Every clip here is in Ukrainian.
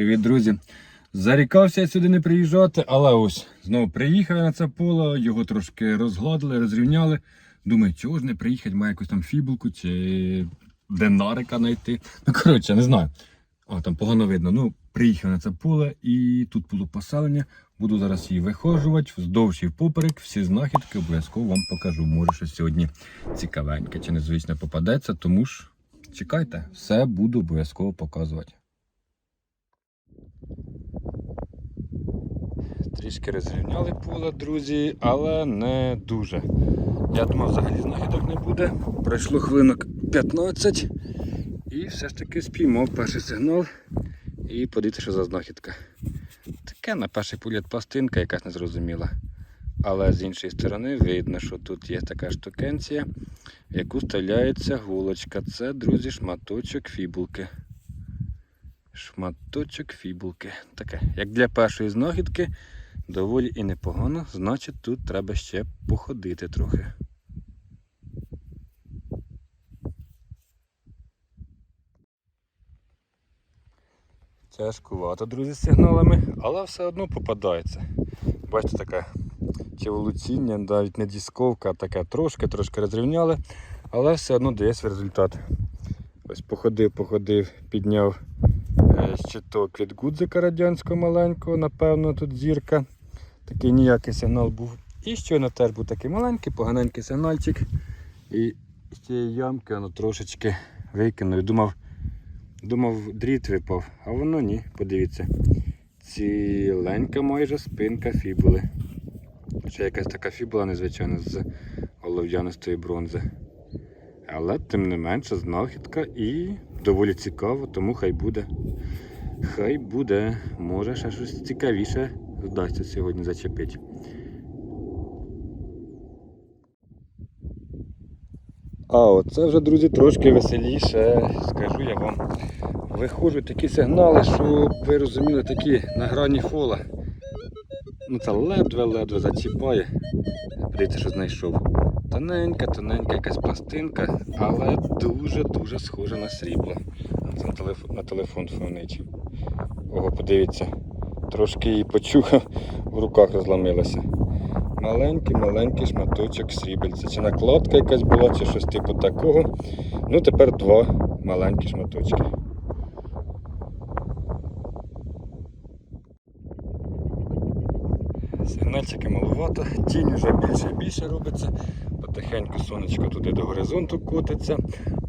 Привіт, друзі! Зарікався я сюди не приїжджати, але ось знову приїхав я на це поле, його трошки розгладили, розрівняли. Думаю, чого ж не приїхати, має якусь там фібулку чи динарика знайти. Ну, коротше, не знаю. О, там погано видно. Ну, приїхав на це поле і тут було поселення. Буду зараз її вихожувати вздовж і впоперек. Всі знахідки обов'язково вам покажу. Може, щось сьогодні цікавеньке чи незвичне попадеться, тому ж чекайте, все буду обов'язково показувати. Трішки розрівняли поле, друзі, але не дуже. Я думав, взагалі знахідок не буде. Пройшло хвилинок 15 і все ж таки спіймав перший сигнал. І подивіться, що за знахідка. Таке на перший погляд пластинка якась незрозуміла. Але з іншої сторони видно, що тут є така штукенція, в яку вставляється голочка. Це, друзі, шматочок фібулки. Шматочок фібулки. Таке, як для першої знахідки, доволі і непогано, значить тут треба ще походити трохи. Тяжкувато, друзі, з сигналами, але все одно попадається. Бачите, таке чи волоціння, навіть не дісковка, а таке трошки, трошки розрівняли, але все одно дає свій результат. Ось походив, походив, підняв е, щиток від гудзика радянського маленького, напевно, тут зірка. Такий ніякий сигнал був. І щойно теж був такий маленький, поганенький сигнальчик. І з цієї ямки воно трошечки викинув. Думав, думав, дріт випав, а воно ні, подивіться. Ціленька майже спинка фібули. Ще якась така фібула незвичайна з олов'янистої бронзи. Але тим не менше знахідка і доволі цікаво, тому хай буде. Хай буде. Може ще щось цікавіше вдасться сьогодні зачепити. А оце вже, друзі, трошки веселіше, скажу я вам. Виходжуть такі сигнали, що ви розуміли, такі на грані фола. Ну це ледве-ледве зачіпає. Дивіться, що знайшов. Тоненька, тоненька якась пластинка, але дуже-дуже схожа на срібло. Це на телефон фонить. Ого, подивіться, трошки її почухав, в руках розламилася. Маленький, маленький шматочок срібельця. Чи накладка якась була, чи щось типу такого. Ну тепер два маленькі шматочки. Сигнальчики маловато, тінь вже більше і більше робиться. Потихеньку сонечко туди до горизонту котиться.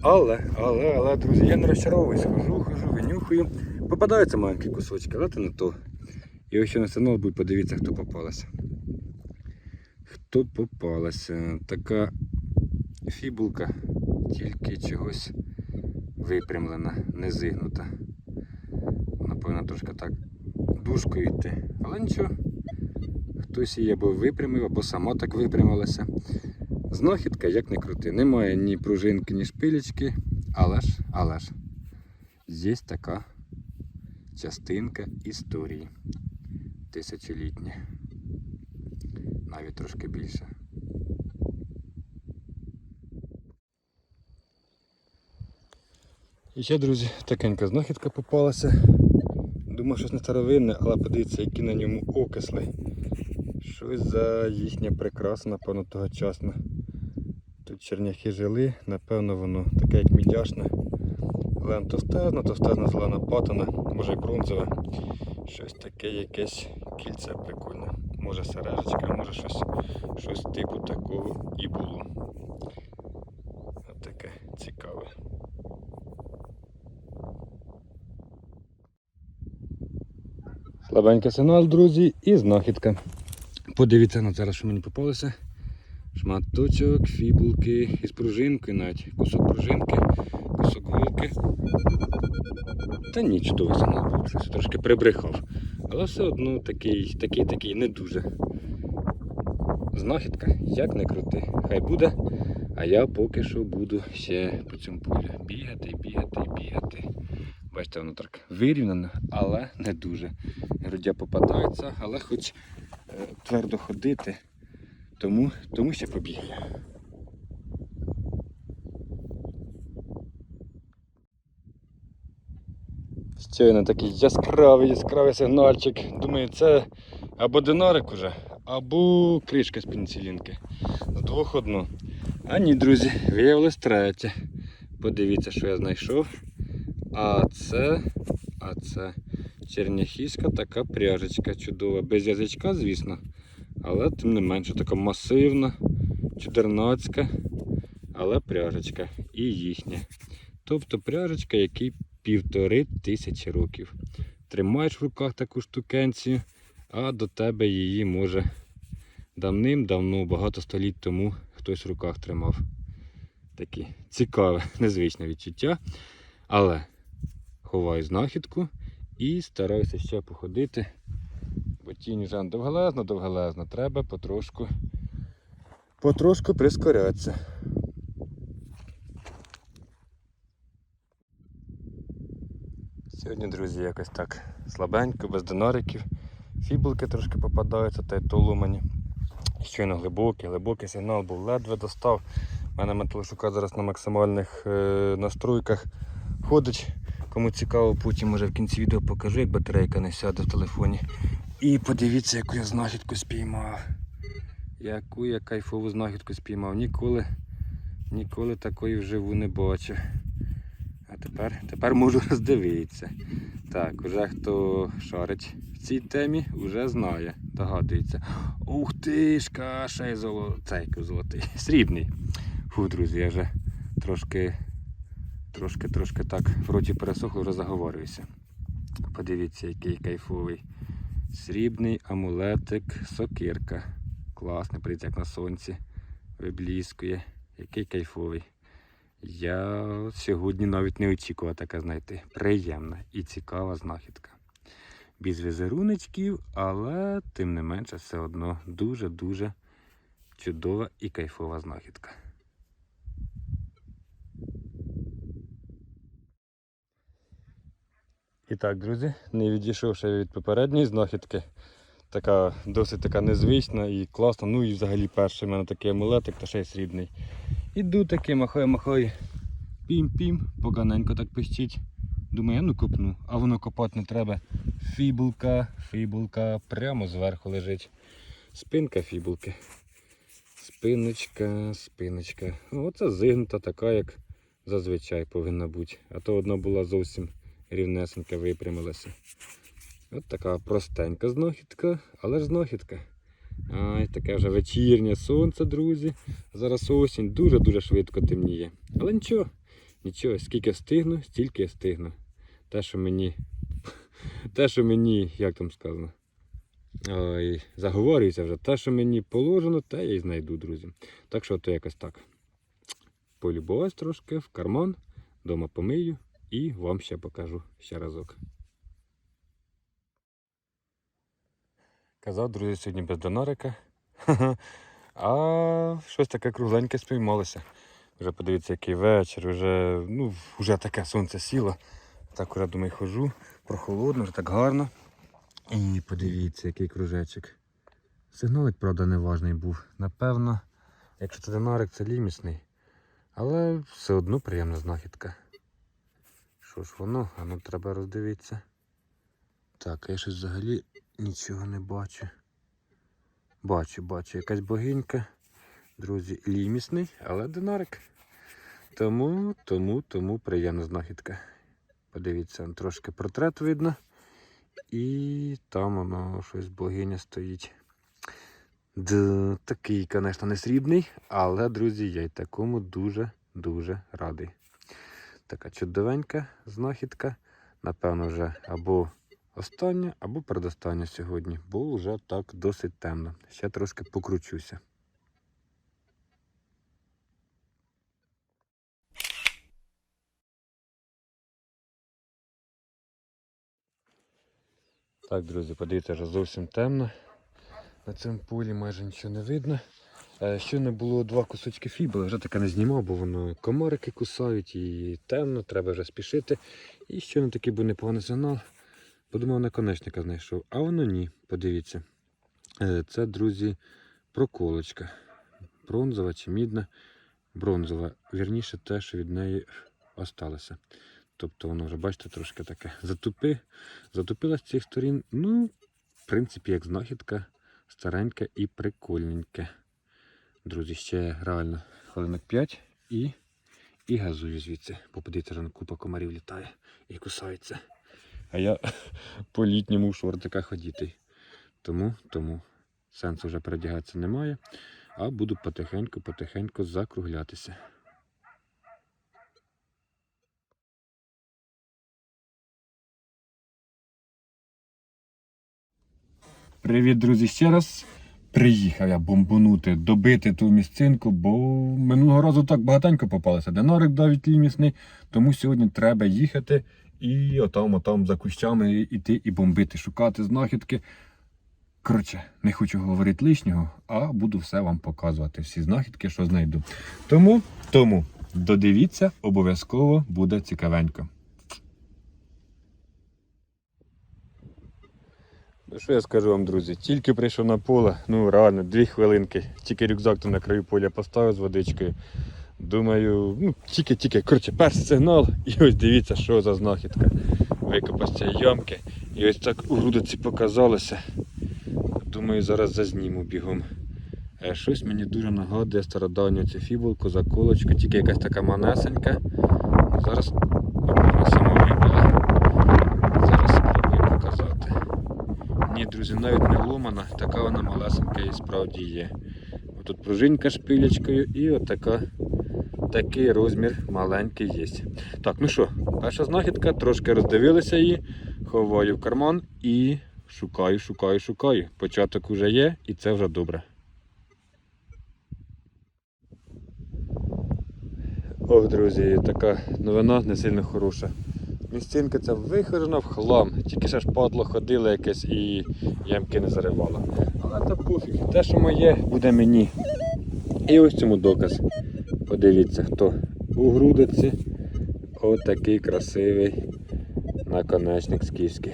Але, але, але, друзі, я не розчаровуюсь, хожу, хожу, винюхаю. Попадаються маленькі кусочки, але це не то. І ось на сигнал будь подивіться, хто попалася. Хто попалася? Така фібулка, тільки чогось випрямлена, не зигнута. Вона повинна трошки так дужкою йти. Але нічого. Хтось її або випрямив, або сама так випрямилася. Знахідка, як не крути. Немає ні пружинки, ні шпилечки, але ж, але ж, є така частинка історії тисячолітня. Навіть трошки більше. І ще, друзі, такенька знахідка попалася. Думав, щось не старовинне, але подивіться, які на ньому окисли. Щось за їхня прикраса, напевно, тогочасна. Тут черняхи жили, напевно, воно таке як мідяшне. Лем товстезна, товстезна зелена патина, може й бронзове. Щось таке якесь кільце прикольне. Може сережечка, може щось, щось типу такого і було. Таке цікаве. Слабенький сигнал, друзі, і знахідка. Подивіться на зараз, що мені попалося. Шматочок, фібулки із пружинкою, навіть кусок пружинки, кусок голки. Та ні, чудовий сигнал був, трошки прибрехав. Але все одно такий, такий, такий не дуже. Знахідка, як не крути. Хай буде. А я поки що буду ще по цьому полю бігати, бігати, бігати. Бачите, воно так вирівняно, але не дуже. Грудя попадаються, але хоч е, твердо ходити, тому, тому ще побігаю. Щойно такий яскравий, яскравий сигнальчик. Думаю, це або динарик уже, або кришка з пеніцилінки. З двох одно. А ні, друзі, виявилось третє. Подивіться, що я знайшов. А це, а це черняхівська така пряжечка чудова. Без язичка, звісно. Але тим не менше така масивна, чудернацька, але пряжечка і їхня. Тобто пряжечка, який півтори тисячі років. Тримаєш в руках таку штукенцію, а до тебе її може давним-давно, багато століть тому хтось в руках тримав. Таке цікаве, незвичне відчуття. Але ховаю знахідку і стараюся ще походити. Бо тінь вже довгелезна. Треба потрошку, потрошку прискорятися. Сьогодні, друзі, якось так слабенько, без динариків. Фібулки трошки попадаються, та й то ломані. Щойно глибокий, глибокий сигнал був ледве достав. У мене металошукач зараз на максимальних е, настройках ходить. Кому цікаво, потім може в кінці відео покажу, як батарейка не сяде в телефоні. І подивіться, яку я знахідку спіймав. Яку я кайфову знахідку спіймав. Ніколи, ніколи такої вживу не бачив. Тепер, тепер можу роздивитися. Так, вже хто шарить в цій темі, вже знає, догадується. Ух ти ж, каша і золо... цей золотий, срібний. Фу, друзі, я вже трошки, трошки, трошки так в роті пересохло, вже заговорююся. Подивіться, який кайфовий. Срібний амулетик, сокирка. Класний, подивіться, як на сонці вибліскує. Який кайфовий. Я сьогодні навіть не очікував таке знайти. Приємна і цікава знахідка. Без візеруночків, але тим не менше все одно дуже-дуже чудова і кайфова знахідка. І так, друзі, не відійшовши від попередньої знахідки, така досить така незвична і класна. Ну і взагалі перший в мене такий амулетик, та ще й срібний. Іду такий, махаю. Пім-пім, поганенько так пищить. Думаю, я ну копну, а воно копати не треба. Фібулка, фібулка, прямо зверху лежить. Спинка фібулки. Спиночка, спиночка. Оце зигнута така, як зазвичай повинна бути. А то одна була зовсім рівнесенька, випрямилася. От така простенька знахідка, але ж знахідка. Ай, таке вже вечірнє сонце, друзі. Зараз осінь дуже-дуже швидко темніє. Але нічого, нічого, скільки встигну, стільки встигну. Те, що мені, те, що мені, як там сказано, ой, заговорюється вже, те, що мені положено, те я й знайду, друзі. Так що то якось так. Полюбуваюсь трошки в карман, дома помию і вам ще покажу ще разок. Казав, друзі, сьогодні без донарика. А щось таке кругленьке спіймалося. Вже подивіться, який вечір, вже, ну, вже таке сонце сіло. Так уже думаю, хожу, прохолодно, вже так гарно. І подивіться, який кружечок. Сигналик, правда, неважний був. Напевно, якщо це динарик, це лімісний. Але все одно приємна знахідка. Що ж воно? А ну треба роздивитися. Так, я щось взагалі нічого не бачу. Бачу, бачу, якась богинька. Друзі, лімісний, але динарик. Тому, тому, тому приємна знахідка. Подивіться, трошки портрет видно. І там воно щось богиня стоїть. Д, такий, звісно, не срібний, але, друзі, я й такому дуже-дуже радий. Така чудовенька знахідка. Напевно, вже або остання, або передостання сьогодні, бо вже так досить темно. Ще трошки покручуся. Так, друзі, подивіться, вже зовсім темно. На цьому полі майже нічого не видно. Е, Щойно було два кусочки фібули, вже таке не знімав, бо воно комарики кусають і темно, треба вже спішити. І щойно такий був непоганий сигнал. Подумав, наконечника знайшов. А воно ні, подивіться. Е, Це, друзі, проколочка. Бронзова чи мідна. Бронзова. Вірніше те, що від неї осталося. Тобто воно вже, бачите, трошки таке затупи, затупила з цих сторін. Ну, в принципі, як знахідка, старенька і прикольненька. Друзі, ще реально хвилинок 5 і, і газую звідси. Бо подивіться, купа комарів літає і кусається. А я по літньому в шортиках ходити. Тому, тому сенсу вже передягатися немає, а буду потихеньку-потихеньку закруглятися. Привіт, друзі, ще раз. Приїхав я бомбанути, добити ту місцинку, бо минулого разу так багатенько попалося. Динарик навіть місний, тому сьогодні треба їхати і отам, отам за кущами іти і бомбити, шукати знахідки. Коротше, не хочу говорити лишнього, а буду все вам показувати, всі знахідки, що знайду. Тому, тому додивіться, обов'язково буде цікавенько. Ну, що я скажу вам, друзі? Тільки прийшов на поле, ну реально, дві хвилинки. Тільки рюкзак на краю поля поставив з водичкою. Думаю, ну тільки-тільки, коротше, перший сигнал, і ось дивіться, що за знахідка. Викопав цієї ямки. І ось так у грудиці показалося. Думаю, зараз зазніму бігом. Е, Щось мені дуже нагадує стародавню цю фібулку, заколочку, тільки якась така манесенька. Зараз сама. Зараз спробую показати. Ні, друзі, навіть не ломана, така вона малесенька і справді є. Тут пружинка шпилечкою і отака, такий розмір маленький є. Так, ну що, перша знахідка, трошки роздивилися її, ховаю в карман і шукаю, шукаю, шукаю. Початок вже є і це вже добре. Ох, друзі, така новина не сильно хороша. Місцинка ця вихожена в хлам, тільки ще ж падло ходило якесь і ямки не заривало. Але то пофіг, те, що моє, буде мені. І ось цьому доказ. Подивіться, хто у грудиці. Отакий красивий наконечник скіфський.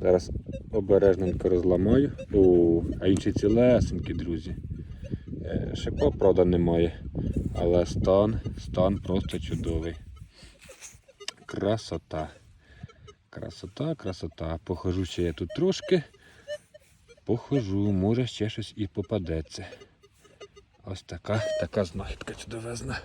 Зараз обережненько розламаю. О, а інші цілесенькі, друзі. Е, Шипа, правда, немає. Але стан, стан просто чудовий. Красота. Красота, красота. Похожу ще я тут трошки. Похожу, може ще щось і попадеться. Ось така, така знахідка чудовезна.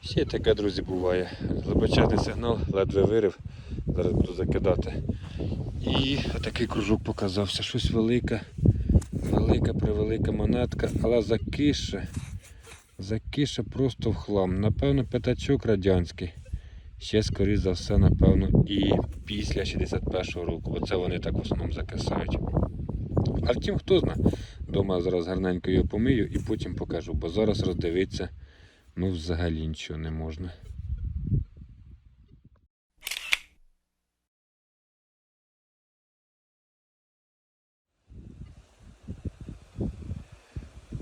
Ще таке, друзі, буває. Глибочезний сигнал, ледве вирив. Зараз буду закидати. І отакий кружок показався. Щось велике. Велика, превелика монетка, але закише. Закише просто в хлам. Напевно, п'ятачок радянський. Ще, скоріш за все, напевно, і після 61-го року. Оце вони так в основному закисають. А втім, хто знає. Дома зараз гарненько його помию і потім покажу, бо зараз роздивитися ну взагалі нічого не можна.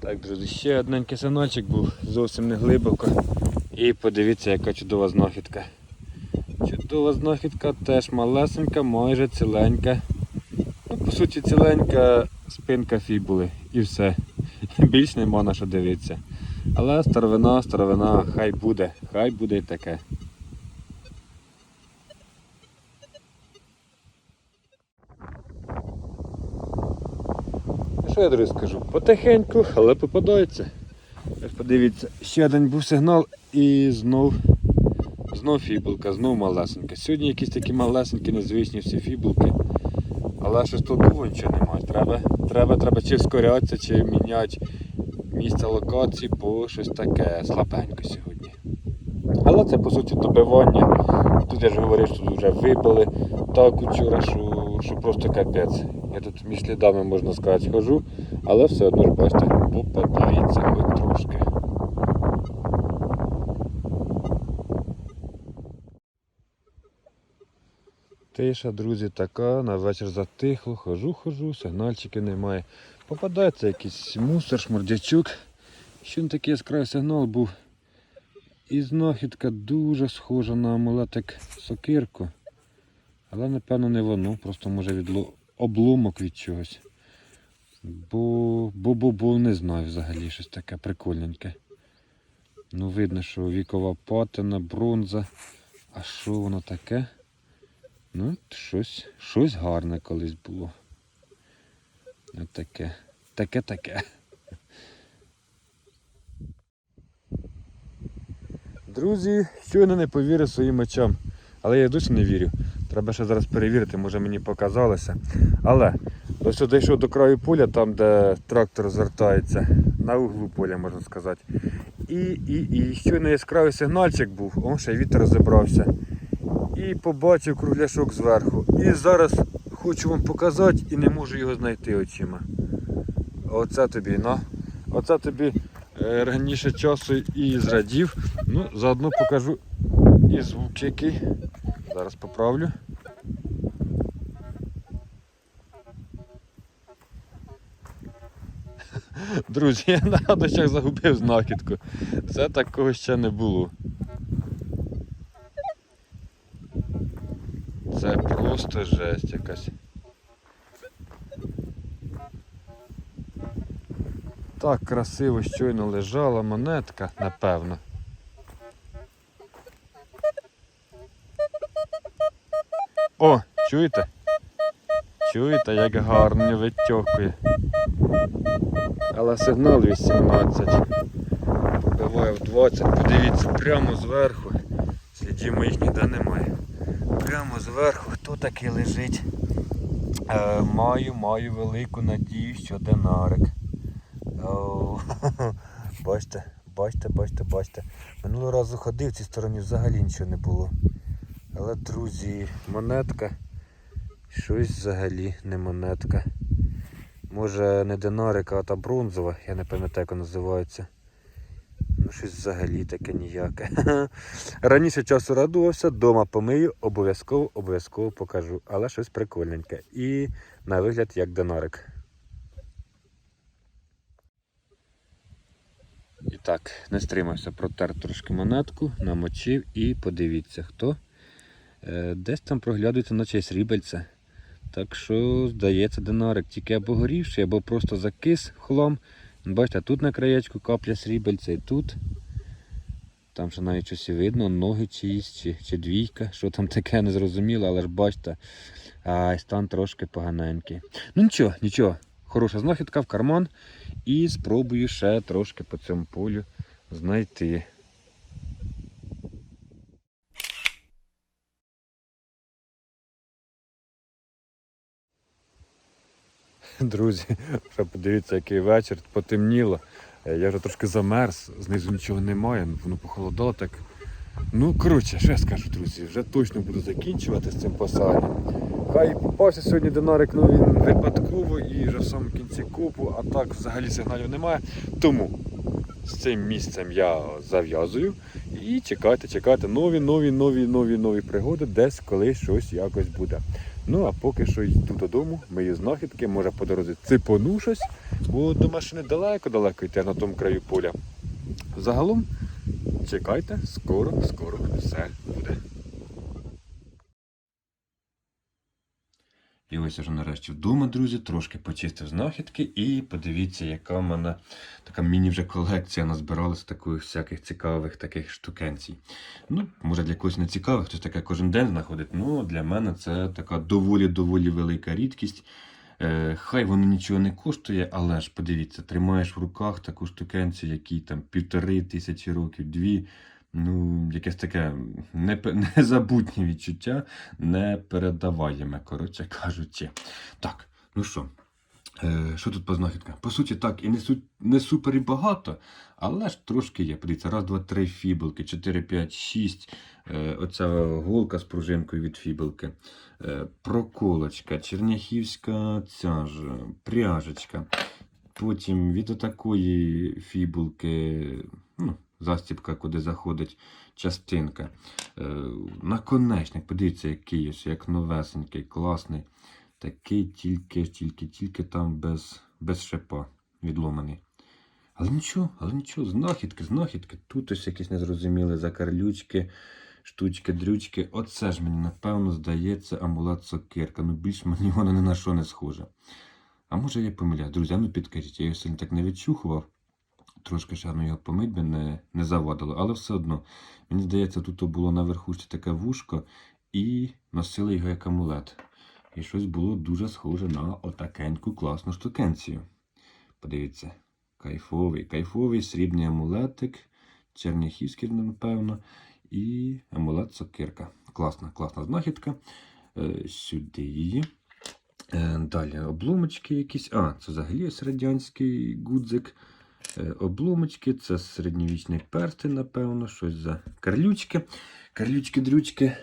Так, друзі, ще одненький синочок був, зовсім не глибоко. І подивіться, яка чудова знахідка. Чудова знахідка, теж малесенька, майже ціленька. Ну, по суті, ціленька спинка фібули і все. Більш нема на що дивитися. Але старовина, старовина, хай буде, хай буде і таке. Що я друзі скажу? Потихеньку, але попадається. Подивіться, ще один був сигнал і знов, знов фібулка, знов малесенька. Сьогодні якісь такі малесенькі, незвичні всі фібулки. Але щось тут було нічого немає. Треба, треба, треба чи скорятися, чи міняти місце локації, бо щось таке слабенько сьогодні. Але це по суті добивання. Тут я ж говорив, що вже вибили так учора, що, що просто капець. Я тут між слідами, можна сказати, хожу, але все одно ж бачите, попадається хоч трошки. Тиша, друзі, така, на вечір затихло, хожу, хожу, сигнальчиків немає. Попадається якийсь мусор, шмурдячок. Що він такий яскравий сигнал був. І знахідка дуже схожа на амулетик сокирку. Але напевно не воно, просто може від ло- обломок від чогось. Бо, бо, бо, бо не знаю взагалі щось таке прикольненьке. Ну, видно, що вікова патина, бронза. А що воно таке? Ну, щось, щось гарне колись було. От таке. Таке-таке. Друзі, щойно не повірив своїм очам. Але я досі не вірю. Треба ще зараз перевірити, може мені показалося. Але ось дійшов до краю поля, там де трактор звертається, на углу поля, можна сказати. І, і, і щойно яскравий сигнальчик був, он ще й вітер розібрався. І побачив кругляшок зверху. І зараз хочу вам показати і не можу його знайти очима. Оце тобі, на. Оце тобі е, раніше часу і зрадів. Ну, заодно покажу і звук який. Зараз поправлю. Друзі, я на радощах загубив знахідку. Це такого ще не було. Це просто жесть якась. Так красиво щойно лежала монетка, напевно. О, чуєте? Чуєте, як гарно витьокує. Але сигнал 18. Буває в 20. Подивіться, прямо зверху. Слідів моїх ніде немає. Прямо зверху хто такий лежить? Е, маю, маю велику надію, що динарик. Бачите, бачите, бачите, бачите. Минулого разу ходив в цій стороні взагалі нічого не було. Але, друзі, монетка. Щось взагалі не монетка. Може не динарика, а та бронзова, я не пам'ятаю, як вона називається. Ну, щось взагалі таке ніяке. Раніше часу радувався, дома помию, обов'язково, обов'язково покажу. Але щось прикольненьке. І на вигляд як динарик. І так, не стримався, протер трошки монетку, намочив і подивіться, хто. Е, Десь там проглядується наче срібельце. Так що, здається, динарик тільки або горівший, або просто закис в хлам. Бачите, тут на краєчку капля срібельця і тут. Там ще навіть щось видно, ноги чиїсь, чи, чи двійка, що там таке, не зрозуміло, але ж бачите, а, стан трошки поганенький. Ну нічого, нічого, хороша знахідка в карман. І спробую ще трошки по цьому полю знайти. Друзі, вже подивіться, який вечір, потемніло. Е, Я вже трошки замерз, знизу нічого немає, воно похолодало так. Ну, коротше, що я скажу, друзі, вже точно буду закінчувати з цим посаданням. Хай попався сьогодні динарик, ну він випадково і вже в самому кінці копу, а так взагалі сигналів немає. Тому з цим місцем я зав'язую і чекайте, чекайте нові, нові, нові, нові, нові пригоди, десь колись щось якось буде. Ну а поки що йду додому, мої знахідки, може по дорозі ципону щось, бо до машини далеко-далеко йти на тому краю поля. Загалом чекайте, скоро, скоро все буде. І ось я вже нарешті вдома, друзі, трошки почистив знахідки і подивіться, яка в мене така міні вже колекція назбиралася таких всяких цікавих таких штукенцій. Ну, може для когось не цікавих, хтось таке кожен день знаходить. Ну, для мене це така доволі-доволі велика рідкість. Е, хай воно нічого не коштує, але ж подивіться, тримаєш в руках таку штукенцію, якій там півтори тисячі років, дві. Ну, якесь таке незабутнє відчуття, непередаваєме, коротше кажучи. Так, ну що, е, що тут по знахідках? По суті, так, і не, су- не супер і багато, але ж трошки є. Подивіться, раз, два, три фібелки, 4, 5, 6. Е, оця голка з пружинкою від фібелки. Е, проколочка, черняхівська ця ж, пряжечка. Потім від отакої фібулки, ну, застібка, куди заходить частинка. Е, наконечник, подивіться, який ось, як новесенький, класний. Такий тільки, тільки, тільки там без, без шипа відломаний. Але нічого, але нічого, знахідки, знахідки. Тут ось якісь незрозумілі закарлючки, штучки, дрючки. Оце ж мені, напевно, здається, амулет сокирка. Ну більш мені воно ні на що не схоже. А може я помиляю. Друзі, ну підкажіть, я його сильно так не відчухував. Трошки ще його помить би не, не завадило. Але все одно, мені здається, тут було на верхушці таке вушко і носили його як амулет. І щось було дуже схоже на отакеньку класну штукенцію. Подивіться, кайфовий, кайфовий срібний амулетик, черняхівський, напевно, і амулет сокирка. Класна, класна знахідка. Е, сюди її. Е, далі обломочки якісь. А, це взагалі ось радянський гудзик. Е, обломочки, це середньовічний перстень, напевно, щось за карлючки. Карлючки-дрючки.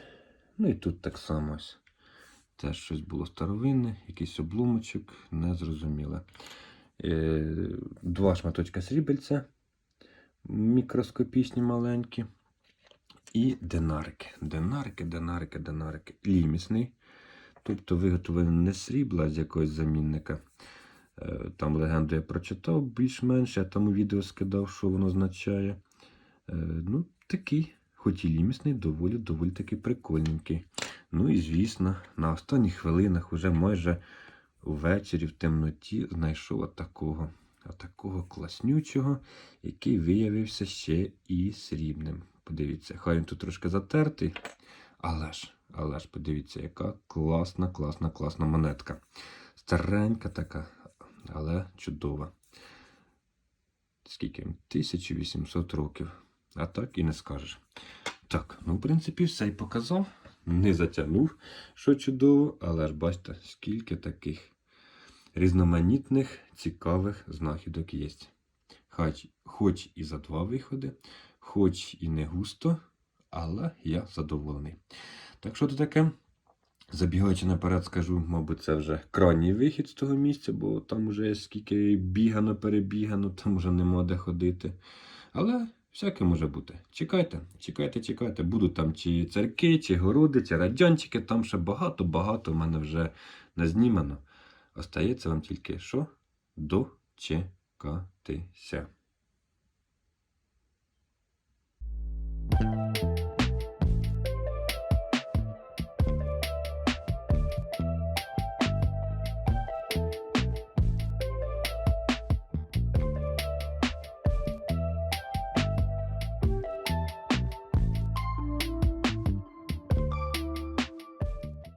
Ну і тут так само ось. Теж щось було старовинне, якийсь обломочок, незрозуміле. Е, два шматочка срібельця, мікроскопічні маленькі. І динарики. Динарики, динарики, динарики. Лімісний. Тобто виготовлений не срібла, а з якогось замінника. Е, Там легенду я прочитав більш-менш, я там у відео скидав, що воно означає. Е, Ну, такий, хоч і лімісний, доволі доволі таки прикольненький. Ну і звісно, на останніх хвилинах, уже майже ввечері в темноті, знайшов отакого, отакого класнючого, який виявився ще і срібним. Подивіться, хай він тут трошки затертий, але ж, але ж, подивіться, яка класна, класна, класна монетка. Старенька така, але чудова. Скільки? 1800 років. А так і не скажеш. Так, ну, в принципі, все і показав. Не затягнув, що чудово, але ж бачите, скільки таких різноманітних, цікавих знахідок є. Хоч, хоч і за два виходи, хоч і не густо, але я задоволений. Так що то таке? Забігаючи наперед, скажу, мабуть, це вже крайній вихід з того місця, бо там вже скільки бігано, перебігано, там вже нема де ходити. Але всяке може бути. Чекайте, чекайте, чекайте. Будуть там чи церкви, чи городи, чи радянчики, там ще багато-багато в мене вже назнімано. Остається вам тільки що? Дочекатися.